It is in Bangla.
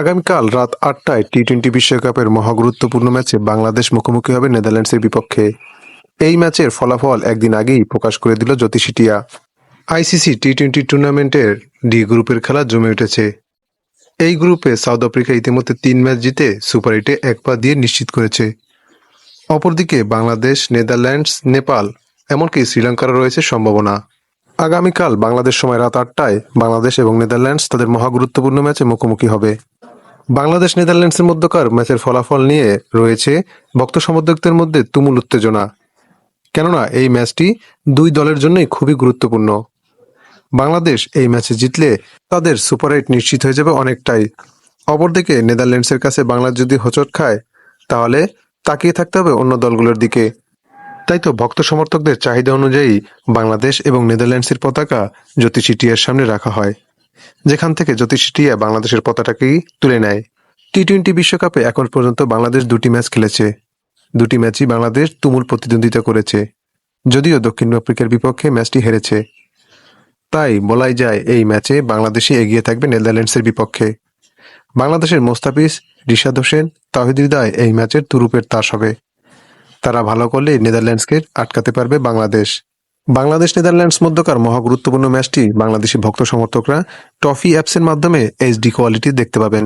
আগামীকাল রাত আটটায় টি টোয়েন্টি বিশ্বকাপের মহাগুরুত্বপূর্ণ ম্যাচে বাংলাদেশ মুখোমুখি হবে নেদারল্যান্ডসের বিপক্ষে। এই ম্যাচের ফলাফল একদিন আগেই প্রকাশ করে দিল জ্যোতিষিটিয়া। আইসিসি টি টোয়েন্টি টুর্নামেন্টের ডি গ্রুপের খেলা জমে উঠেছে। এই গ্রুপে সাউথ আফ্রিকা ইতিমধ্যে তিন ম্যাচ জিতে সুপার এইটে এক পা দিয়ে নিশ্চিত করেছে। অপরদিকে বাংলাদেশ, নেদারল্যান্ডস, নেপাল, এমনকি শ্রীলঙ্কারও রয়েছে সম্ভাবনা। আগামীকাল বাংলাদেশ সময় রাত আটটায় বাংলাদেশ এবং নেদারল্যান্ডস তাদের মহাগুরুত্বপূর্ণ ম্যাচে মুখোমুখি হবে। বাংলাদেশ, নেদারল্যান্ডসের মধ্যকার ম্যাচের ফলাফল নিয়ে রয়েছে ভক্ত সমর্থকদের মধ্যে তুমুল উত্তেজনা। কেননা এই ম্যাচটি দুই দলের জন্যই খুবই গুরুত্বপূর্ণ। বাংলাদেশ এই ম্যাচে জিতলে তাদের সুপার এইট নিশ্চিত হয়ে যাবে অনেকটাই। অপরদিকে নেদারল্যান্ডসের কাছে বাংলাদেশ যদি হোঁচট খায়, তাহলে তাকিয়ে থাকতে হবে অন্য দলগুলোর দিকে। তাই তো ভক্ত সমর্থকদের চাহিদা অনুযায়ী বাংলাদেশ এবং নেদারল্যান্ডসের পতাকা জ্যোতিষিটিয়ার সামনে রাখা হয়। যেখান থেকে জ্যোতিষিটিয়া বাংলাদেশের পতাকাকেই তুলে নেয়। টি টোয়েন্টি বিশ্বকাপে এখন পর্যন্ত বাংলাদেশ দুটি ম্যাচ খেলেছে। দুটি ম্যাচই বাংলাদেশ তুমুল প্রতিদ্বন্দ্বিতা করেছে, যদিও দক্ষিণ আফ্রিকার বিপক্ষে ম্যাচটি হেরেছে। তাই বলাই যায়, এই ম্যাচে বাংলাদেশই এগিয়ে থাকবে নেদারল্যান্ডসের বিপক্ষে। বাংলাদেশের মোস্তাফিজ, রিশাদ হোসেন, তাহিদ হৃদয় এই ম্যাচের তুরুপের তাস হবে। তারা ভালো করলে নেদারল্যান্ডসকে আটকাতে পারবে বাংলাদেশ। বাংলাদেশ নেদারল্যান্ডস মধ্যকার মহা গুরুত্বপূর্ণ ম্যাচটি বাংলাদেশি ভক্ত সমর্থকরা টফি অ্যাপসের মাধ্যমে এইচডি কোয়ালিটি দেখতে পাবেন।